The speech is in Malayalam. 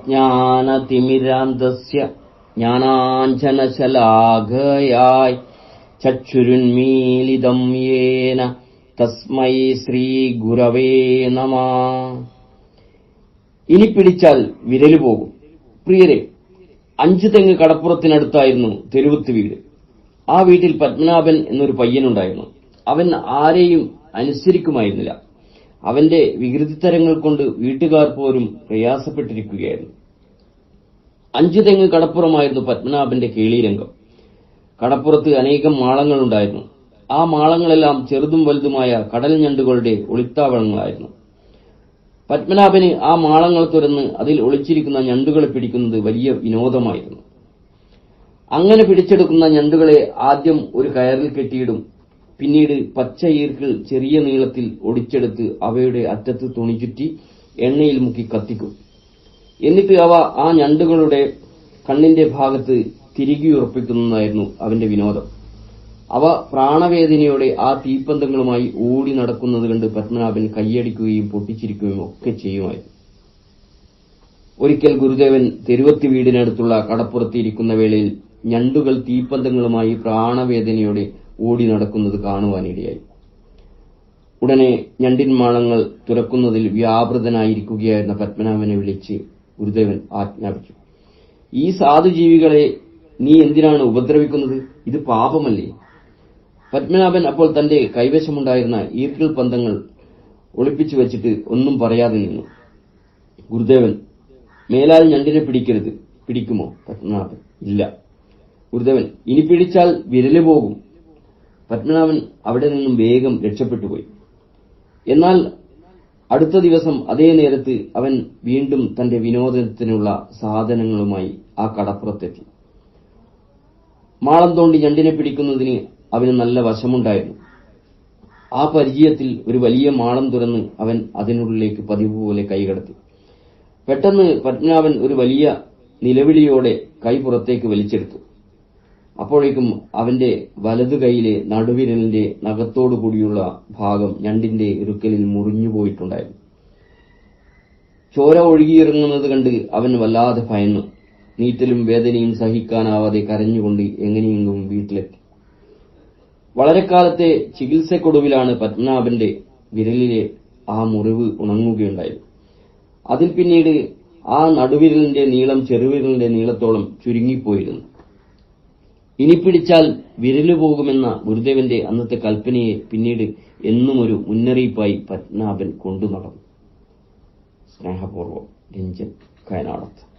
അജ്ഞാനതിമിരാന്തസ്യ ജ്ഞാനാഞ്ജനശലാഘയായി ചക്ഷുരുന്മീലിതം യേന തസ്മൈ ശ്രീഗുരവേ നമ. ഇനി പിടിച്ചാൽ വിരൽ പോകും. പ്രിയരെ അഞ്ചു തെങ്ങ് കടപ്പുറത്തിനടുത്തായിരുന്നു തെരുവത്ത് വീട്. ആ വീട്ടിൽ പത്മനാഭൻ എന്നൊരു പയ്യനുണ്ടായിരുന്നു. അവൻ ആരെയും അനുസരിക്കുമായിരുന്നില്ല. അവന്റെ വികൃതിത്തരങ്ങൾ കൊണ്ട് വീട്ടുകാർ പോലും പ്രയാസപ്പെട്ടിരിക്കുകയായിരുന്നു. അഞ്ചു തെങ്ങ് കടപ്പുറമായിരുന്നു പത്മനാഭന്റെ കേളിരംഗം. കടപ്പുറത്ത് അനേകം മാളങ്ങളുണ്ടായിരുന്നു. ആ മാളങ്ങളെല്ലാം ചെറുതും വലുതുമായ കടൽ ഞണ്ടുകളുടെ ഒളിത്താവളങ്ങളായിരുന്നു. പത്മനാഭന് ആ മാളങ്ങൾ തുറന്ന് അതിൽ ഒളിച്ചിരിക്കുന്ന ഞണ്ടുകളെ പിടിക്കുന്നത് വലിയ വിനോദമായിരുന്നു. അങ്ങനെ പിടിച്ചെടുക്കുന്ന ഞണ്ടുകളെ ആദ്യം ഒരു കയറിൽ കെട്ടിയിടും. പിന്നീട് പച്ച ചെറിയ നീളത്തിൽ ഒടിച്ചെടുത്ത് അവയുടെ അറ്റത്ത് തുണി ചുറ്റി എണ്ണയിൽ മുക്കി കത്തിക്കും. എന്നിട്ട് അവ ആ ഞണ്ടുകളുടെ കണ്ണിന്റെ ഭാഗത്ത് തിരികെയുറപ്പിക്കുന്നതായിരുന്നു അവന്റെ വിനോദം. അവ പ്രാണവേദനയോടെ ആ തീപ്പന്തങ്ങളുമായി ഓടി നടക്കുന്നത് കണ്ട് പത്മനാഭൻ കൈയടിക്കുകയും പൊട്ടിച്ചിരിക്കുകയും ഒക്കെ ചെയ്യുമായിരുന്നു. ഒരിക്കൽ ഗുരുദേവൻ തെരുവത്തി വീടിനടുത്തുള്ള കടപ്പുറത്തിരിക്കുന്ന വേളയിൽ ഞണ്ടുകൾ തീപ്പന്തങ്ങളുമായി പ്രാണവേദനയോടെ ഓടി നടക്കുന്നത് കാണുവാനിടയായി. ഉടനെ ഞണ്ടിൻമാളങ്ങൾ തുറക്കുന്നതിൽ വ്യാപൃതനായിരിക്കുകയായിരുന്ന പത്മനാഭനെ വിളിച്ച് ഗുരുദേവൻ ആജ്ഞാപിച്ചു. ഈ സാധുജീവികളെ നീ എന്തിനാണ് ഉപദ്രവിക്കുന്നത്? ഇത് പാപമല്ലേ? പത്മനാഭൻ അപ്പോൾ തന്റെ കൈവശമുണ്ടായിരുന്ന ഈർക്കിൾ പന്തങ്ങൾ ഒളിപ്പിച്ചു വച്ചിട്ട് ഒന്നും പറയാതെ നിന്നു. ഗുരുദേവൻ മേലാൽ ഞണ്ടിനെ പിടിക്കരുത്. പിടിക്കുമോ? പത്മനാഭൻ ഇല്ല. ഗുരുദേവൻ ഇനി പിടിച്ചാൽ വിരൽ പോകും. പത്മനാഭൻ അവിടെ നിന്നും വേഗം രക്ഷപ്പെട്ടുപോയി. എന്നാൽ അടുത്ത ദിവസം അതേ നേരത്ത് അവൻ വീണ്ടും തന്റെ വിനോദത്തിനുള്ള സാധനങ്ങളുമായി ആ കടപ്പുറത്തെത്തി. മാളം തോണ്ടി ഞണ്ടിനെ പിടിക്കുന്നതിന് അവന് നല്ല വശമുണ്ടായിരുന്നു. ആ പരിചയത്തിൽ ഒരു വലിയ മാളം തുറന്ന് അവൻ അതിനുള്ളിലേക്ക് പതിവ് പോലെ കൈകടത്തി. പെട്ടെന്ന് പത്മനാഭൻ ഒരു വലിയ നിലവിളിയോടെ കൈ പുറത്തേക്ക് വലിച്ചെടുത്തു. അപ്പോഴേക്കും അവന്റെ വലതു കൈയിലെ നടുവിരലിന്റെ നഖത്തോടു കൂടിയുള്ള ഭാഗം ഞണ്ടിന്റെ ഇറുക്കലിൽ മുറിഞ്ഞുപോയിട്ടുണ്ടായിരുന്നു. ചോര ഒഴുകിയിറങ്ങുന്നത് കണ്ട് അവൻ വല്ലാതെ ഭയന്നു. നീറ്റലും വേദനയും സഹിക്കാനാവാതെ കരഞ്ഞുകൊണ്ട് എങ്ങനെയെങ്കിലും വീട്ടിലെത്തി. വളരെക്കാലത്തെ ചികിത്സക്കൊടുവിലാണ് പത്മനാഭന്റെ വിരലിലെ ആ മുറിവ് ഉണങ്ങുകയുണ്ടായത്. അതിൽ പിന്നീട് ആ നടുവിരലിന്റെ നീളം ചെറുവിരലിന്റെ നീളത്തോളം ചുരുങ്ങിപ്പോയിരുന്നു. ഇനി പിടിച്ചാൽ വിരലു പോകുമെന്ന ഗുരുദേവന്റെ അന്നത്തെ കൽപ്പനയെ പിന്നീട് എന്നും ഒരു മുന്നറിയിപ്പായി പത്മനാഭൻ കൊണ്ടു നടന്നു. സ്നേഹപൂർവം രഞ്ജൻ കയനാടത്ത്.